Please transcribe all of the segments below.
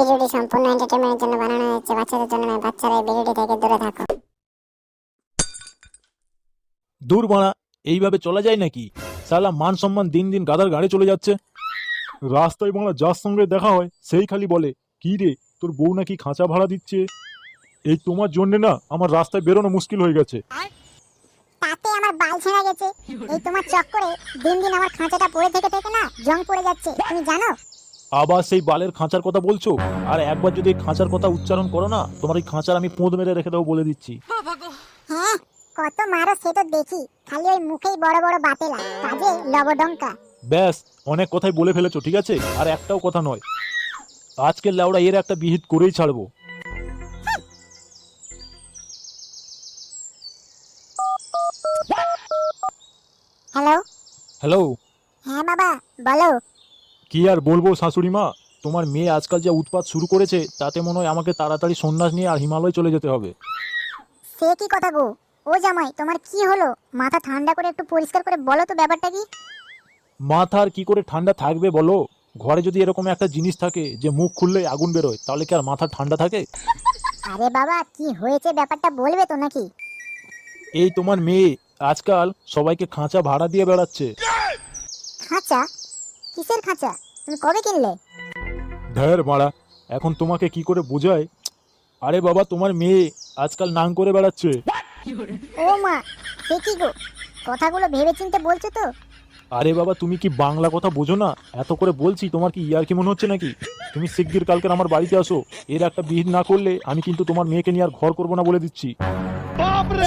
ভিডিওটি সম্পূর্ণ এন্টারটেনমেন্টের জন্য বানানো হয়েছে। বাচ্চাদের জন্য নয় বাচ্চারা এই ভিডিওটি থেকে দূরে থাকো দূর বাড়া এইভাবে চলা যায় নাকি? সালা মান সম্মান দিন দিন গাদার গাড়ি চলে যাচ্ছে। রাস্তায় বাংলা যার সঙ্গে দেখা হয় সেই খালি বলে কি রে তোর বউ নাকি খাঁচা ভাড়া দিচ্ছে? এই তোমার জন্য না আমার রাস্তায় বেরোনো মুশকিল হয়ে গেছে। তাতে আমার বাল ছেঁড়া গেছে। এই তোমার চক্করে দিন দিন আমার খাঁচাটা পড়ে থেকে থেকে না জং পড়ে যাচ্ছে। তুমি জানো? আবার সেই বালের খাঁচার কথা বলছো? আর একবার যদি খাঁচার কথা উচ্চারণ করো না তোমার এই খাঁচার আমি পোঁদ মেরে রেখে দেবো বলে দিচ্ছি। হ্যাঁ কত মারো সে তো দেখি। খালি ওই মুখেই বড় বড় বাতেলা কাজে লবডঙ্কা। ব্যাস অনেক কথাই বলে ফেলেছো ঠিক আছে? আর একটাও কথা নয়। আজকের লেওড়া এর একটা বিহিত করেই ছাড়বো। হ্যালো? হ্যালো? হ্যাঁ বাবা বলো। কি আর বলব শাশুড়ি মা? তোমার মেয়ে আজকাল যা উৎপাত শুরু করেছে তাতে মনে হয় আমাকে তাড়াতাড়ি সন্ন্যাস নিয়ে আর হিমালয় চলে যেতে হবে। সে কি কথা গো? ও জামাই তোমার কি হলো? মাথা ঠান্ডা করে একটু পরিষ্কার করে বলো তো ব্যাপারটা কি? মাথার কি করে ঠান্ডা থাকবে বলো? ঘরে যদি এরকম একটা জিনিস থাকে যে মুখ খুললে আগুন বেরোয় তাহলে কি আর মাথা ঠান্ডা থাকে? আরে বাবা কি হয়েছে ব্যাপারটা বলবে তো নাকি? এই তোমার মেয়ে আজকাল সবাইকে খাঁচা ভাড়া দিয়ে বেড়াচ্ছে। খাঁচা? কিসের খাঁচা? তুমি কবে কিনলে? ঢের মারা এখন তোমাকে কি করে বোঝায়? আরে বাবা তোমার মেয়ে আজকাল নাং করে বেড়াচ্ছে। ও মা সে কি গো? কথাগুলো ভেবে চিনতে বলছো তো? আরে বাবা তুমি কি বাংলা কথা বোঝো না? এত করে বলছি তোমার কি ইয়ার কি মনে হচ্ছে নাকি? তুমি শিগগির কালকে আমার বাড়িতে আসো। এর একটা বিহিত না করলে আমি কিন্তু তোমার মেয়েকে নিয়ে আর ঘর করব না বলে দিচ্ছি।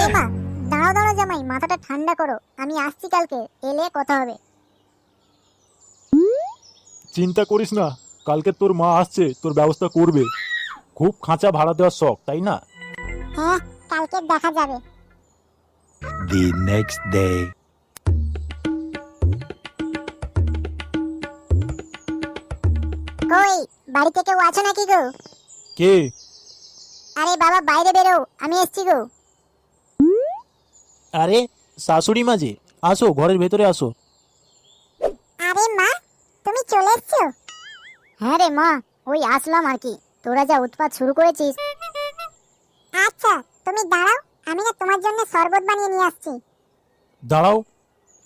এ মা দাঁড়াও দাঁড়াও জামাই মাথাটা ঠান্ডা করো। আমি আসছি কালকে এলে কথা হবে। চিন্তা করিস না কালকে তোর মা আসছে তোর ব্যবস্থা করবে। খুব খাঁচা ভাড়া দেওয়ার শখ তাই না? হ্যাঁ কালকে দেখা যাবে। The next day. কই বাড়িতে কেউ আছো নাকি গো? কে? আরে বাবা বাইরে বেরো আমি এসছি গো। আরে শাশুড়ি মাঝে আসো ঘরের ভেতরে আসো আরে মা তুমি চলে এসছো হ্যাঁ রে মা ওই আসলাম আর কি। তোরা যা উৎপাত শুরু করেছিস। আচ্ছা তুমি দাঁড়াও আমি না তোমার জন্য শরবত বানিয়ে নিয়ে আসছি। দাঁড়াও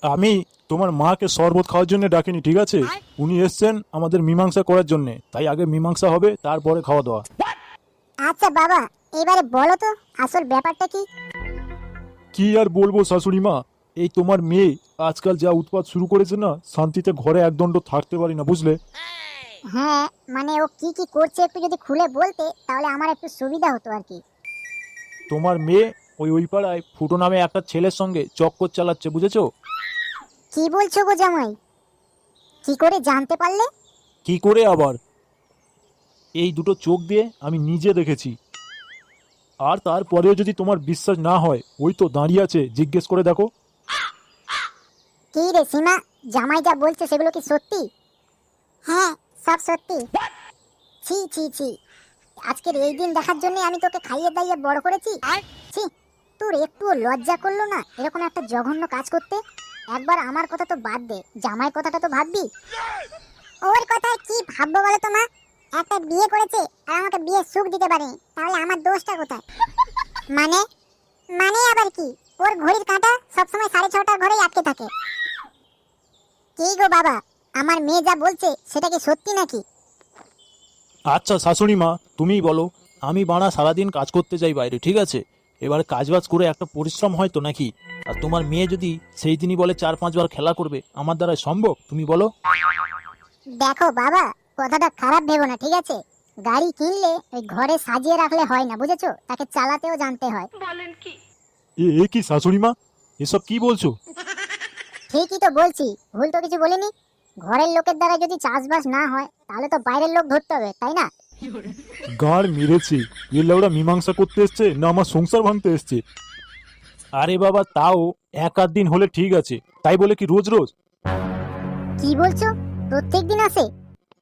আমি তোমার মাকে শরবত খাওয়ার জন্য ডাকিনি ঠিক আছে? উনি এসছেন আমাদের মীমাংসা করার জন্য। তাই আগে মীমাংসা হবে তারপরে খাওয়া দাওয়া। আচ্ছা বাবা এবারে বলো তো আসল ব্যাপারটা কি? কি আর বলব শাশুড়ি মা? এই তোমার মেয়ে আজকাল যা উৎপাত শুরু করেছে না শান্তিতে ঘরে একদণ্ড থাকতে পারি না বুঝলে? হ্যাঁ মানে ও কি কি করছে একটু যদি খুলে বলতে তাহলে আমার একটু সুবিধা হতো আর কি। তোমার মেয়ে ওই ওই পাড়ায় ফুটো নামে একটা ছেলের সঙ্গে চক্কর চালাচ্ছে বুঝেছ? কি বলছো গো জামাই? কি করে জানতে পারলে? কি করে আবার? এই দুটো চোখ দিয়ে আমি নিজে দেখেছি। আর তারপরেও যদি তোমার বিশ্বাস না হয় ওই তো দাঁড়িয়ে আছে জিজ্ঞেস করে দেখো। কি রে সীমা জামাই যা বলছে সেগুলো কি সত্যি? হ্যাঁ সব সত্যি। ছি ছি ছি। আজকের এই দিন দেখার জন্য আমি তোকে খাইয়ে দাইয়ে বড় করেছি। ছি তোর একটুও লজ্জা করল না এরকম একটা জঘন্য কাজ করতে? একবার আমার কথা তো বাদ দে জামাই কথাটা তো ভাববি। ওর কথা কি ভাববো বলো তো মা? একটা বিয়ে করেছে আর আমাকে বিয়ে সুখ দিতে পারেনি তাহলে আমার দোষটা কোথায়? মানে? মানে আবার কি? ওর ঘড়ির কাঁটা সবসময় সাড়ে ছটার ঘরেই আটকে থাকে। কি গো বাবা? আমার মেয়ে যা বলছে সেটা কি সত্যি নাকি? আচ্ছা শাশুড়ি মা তুমিই বলো। আমি বাড়া সারাদিন কাজ করতে যাই বাইরে ঠিক আছে? এবার কাজবাজ করে একটা পরিশ্রম হয় তো নাকি? আর তোমার মেয়ে যদি সেই দিনই বলে চার পাঁচবার খেলা করবে আমার দ্বারা সম্ভব? তুমি বলো। দেখো বাবা কথাটা খারাপ ভেবো না ঠিক আছে? গাড়ি কিনলে ওই ঘরে সাজিয়ে রাখলে হয় না বুঝেছ? তাকে চালাতেও জানতে হয়। এ এ কি শাশুড়ি মা? এসব কি বলছো? ঠিকই তো বলছি ভুল তো কিছু বলিনি। ঘরের লোকের দ্বারা যদি চাষবাস না হয় তাহলে তো বাইরের লোক ধরতে হবে তাই না? গাঁড় মেরেছে। এ লেওড়া মীমাংসা করতে এসছে না আমার সংসার ভাঙতে এসছে। আরে বাবা তাও এক আধ দিন হলে ঠিক আছে। তাই বলে কি রোজ রোজ? কি বলছো? প্রত্যেক দিন আসে?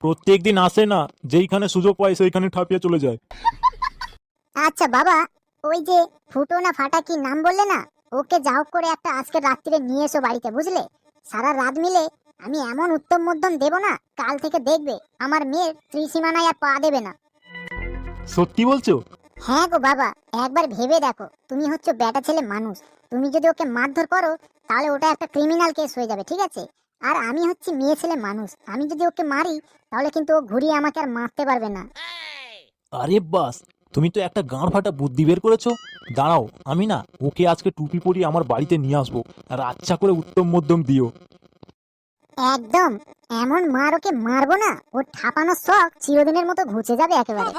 প্রত্যেক দিন আসে না। যেইখানে সুযোগ পায় সেইখানে ঠাপিয়ে চলে যায়। আচ্ছা বাবা ওই যে ফুটো না ফাটা কি নাম বললে না? ওকে যা হোক করে একটা আজকে রাত্রিরে নিয়ে এসো বাড়িতে বুঝলে? সারা রাত মিলে আমি এমন উত্তম মধ্যম দেব না কাল থেকে দেখবে আমার মেয়ের ত্রিসীমানায় আর পা দেবে না। সত্যি বলছো? হ্যাঁ গো বাবা একবার ভেবে দেখো তুমি হচ্ছে বেটা ছেলে মানুষ। তুমি যদি ওকে মারধর করো তাহলে ওটা একটা ক্রিমিনাল কেস হয়ে যাবে ঠিক আছে? আর আমি হচ্ছে মেয়ে ছেলে মানুষ আমি যদি ওকে মারি তাহলে কিন্তু ও ঘুরিয়ে আমাকে আর মারতে পারবে না। আরে বাস তুমি তো একটা গাঁড় ফাটা বুদ্ধি বের করেছ। দাঁড়াও আমি না ওকে আজকে টুপি পরিয়ে আমার বাড়িতে নিয়ে আসব আর আচ্ছা করে উত্তম মধ্যম দিও। একদম। এমন মার ওকে মারবো না ওর ঠাপানোর শখ চিরদিনের মতো ঘুচে যাবে একেবারে।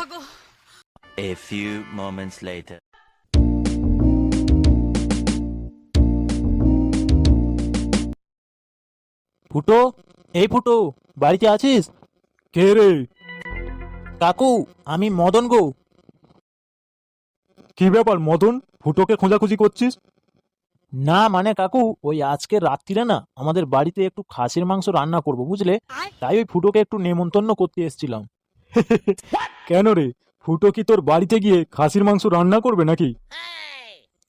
A few moments later. ফুটো এই ফুটো বাড়িতে আছিস? কে রে? কাকু আমি মদন গো। কি ব্যাপার মদন? ফুটোকে খোঁজাখুঁজি করছিস? না মানে কাকু ওই আজকে রাত্রিরে না আমাদের বাড়িতে একটু খাসির মাংস রান্না করব বুঝলে? তাই ওই ফুটোকে একটু নেমন্তন্ন করতে এসেছিলাম। কেন রে? ফুটো কি তোর বাড়িতে গিয়ে খাসির মাংস রান্না করবে নাকি?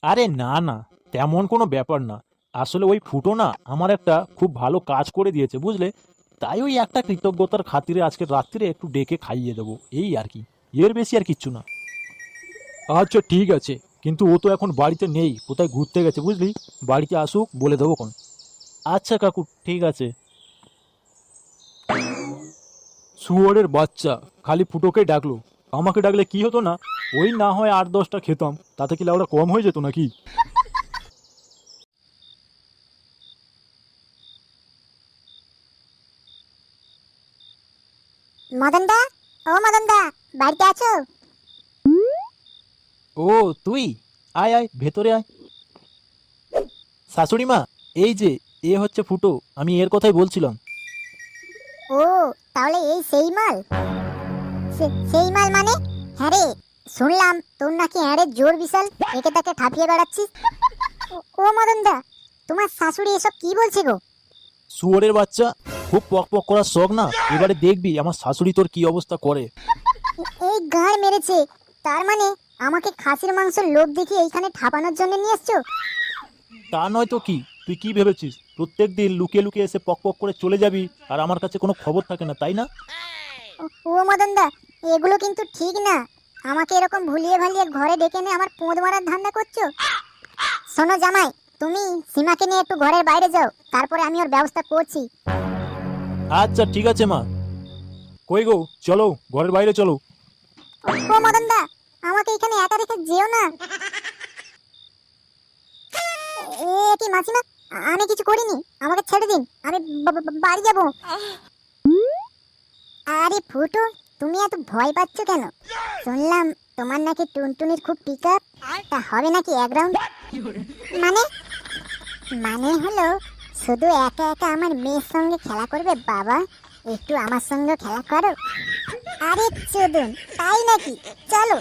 আরে না না তেমন কোনো ব্যাপার না। আসলে ওই ফুটো না আমার একটা খুব ভালো কাজ করে দিয়েছে বুঝলে? তাই ওই একটা কৃতজ্ঞতার খাতিরে আজকে রাত্রিরে একটু ডেকে খাইয়ে দেবো এই আর কি। এর বেশি আর কিচ্ছু না। আচ্ছা ঠিক আছে। কিন্তু ও তো এখন বাড়িতে নেই, কোথায় ঘুরতে গেছে বুঝলি? বাড়িতে আসুক, বলে দেবো কোন আচ্ছা কাকু, ঠিক আছে। শুয়োরের বাচ্চা, খালি ফুটোকে ডাকলো। আমাকে ডাকলে কি হতো না? ওই না হয় আট দশটা খেতাম, তাতে কি লাউটা কম হয়ে যেত নাকি? মদন দা ও মদন দা বাড়িতে আছো? ও তুই? আয় আয় ভেতরে আয়। শাশুড়ি মা এই যে এ হচ্ছে ফুটো আমি এর কথাই বলছিলাম। ও তাহলে এই সেই মাল? সে- সেই মাল মানে? হ্যাঁ রে শুনলাম তোর নাকি হ্যাঁ জোর বিশাল একে তাকে ঠাপিয়ে বেড়াচ্ছিস। ও- ও মদন দা তোমার শাশুড়ি এসব কি বলছে গো? শুয়োরের বাচ্চা খুব পক পক করার শখ না? এবারে দেখবি আমার শাশুড়ি তোর কি অবস্থা করে। এই গাঁড় মেরেছে তার মানে আমাকে খাসির মাংসের লোভ দেখিয়ে এইখানে ঠাপানোর জন্য নিয়ে এসছো? তা নয় তো কি? তুই কি ভেবেছিস? প্রত্যেক দিন লুকিয়ে লুকিয়ে এসে পক পক করে চলে যাবি আর আমার কাছে কোনো খবর থাকে না তাই না? ও- মদন দা এগুলো কিন্তু ঠিক না। আমাকে এরকম ভুলিয়ে ভালিয়ে ঘরে ডেকে নিয়ে আমার পোঁদ মারার ধান্দা করছ? শোনো জামাই তুমি সীমাকে নিয়ে একটু ঘরের বাইরে যাও তারপরে আমি ওর ব্যবস্থা করছি। আচ্ছা ঠিক আছে মা। কই গো? চলো ঘরের বাইরে চলো। ও মদন দা আমাকে এখানে একা রেখে যেও না। এ কি মাসিমা? আমি কিছু করিনি। আমাকে ছেড়ে দিন। আমি বাড়ি যাব। আরে ফুটু, তুমি এত ভয় পাচ্ছ কেন? শুনলাম তোমার নাকি টুনটুনির খুব পিক আপ তা হবে নাকি এক রাউন্ড মানে? মানে হলো, শুধু একা একা আমার মেয়ের সঙ্গে খেলা করবে বাবা? একটু আমার সঙ্গে খেলা করো। আরে চোদন, তাই নাকি? চলো।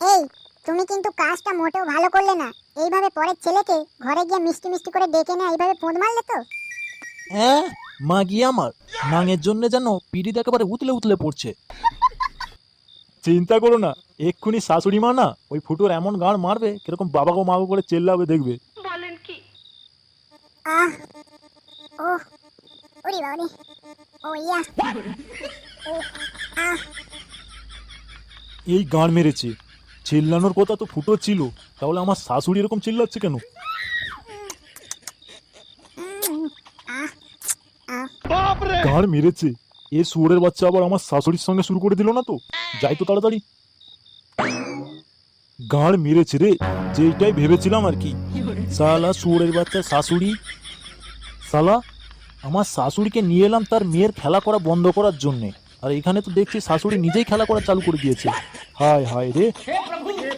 এই তুমি কিন্তু কাজটা মোটেও ভালো করলে না। এইভাবে পরের ছেলেকে ঘরে গিয়ে মিষ্টি মিষ্টি করে ডেকে না এইভাবে পোঁদ মারলে তো? হ্যাঁ মা গিয়ে আমার। নাঙের জন্য যেন পিড়িত একেবারে উতলে উতলে পড়ছে। চিন্তা করো না এক্ষুনি শাশুড়ি মা না ওই ফুটোর এমন গাঁড় মারবে কীরকম বাবা গো মাগো করে চেল্লাবে দেখবে। বলেন কি? আহ ও ওরে বাবা রে ও ইয়া। আহ। এই গাঁড় মেরেছে। চিল্লানোর কথা তো ফুটো ছিল। তাহলে আমার শাশুড়ি এরকম চিল্লাচ্ছে কেন? গাঁড় মেরেছে। এ শুয়োরের বাচ্চা আবার আমার শাশুড়ির সঙ্গে শুরু করে দিল না তো? যাই তো তাড়াতাড়ি। গাঁড় মেরেছে রে যেটাই ভেবেছিলাম আর কি। সালা শুয়োরের বাচ্চা শাশুড়ি। সালা আমার শাশুড়িকে নিয়ে এলাম তার মেয়ের খেলা করা বন্ধ করার জন্যে। আর এখানে তো দেখছি শাশুড়ি নিজেই খেলা করা চালু করে দিয়েছে। হায় হায় রে। प्रभु हे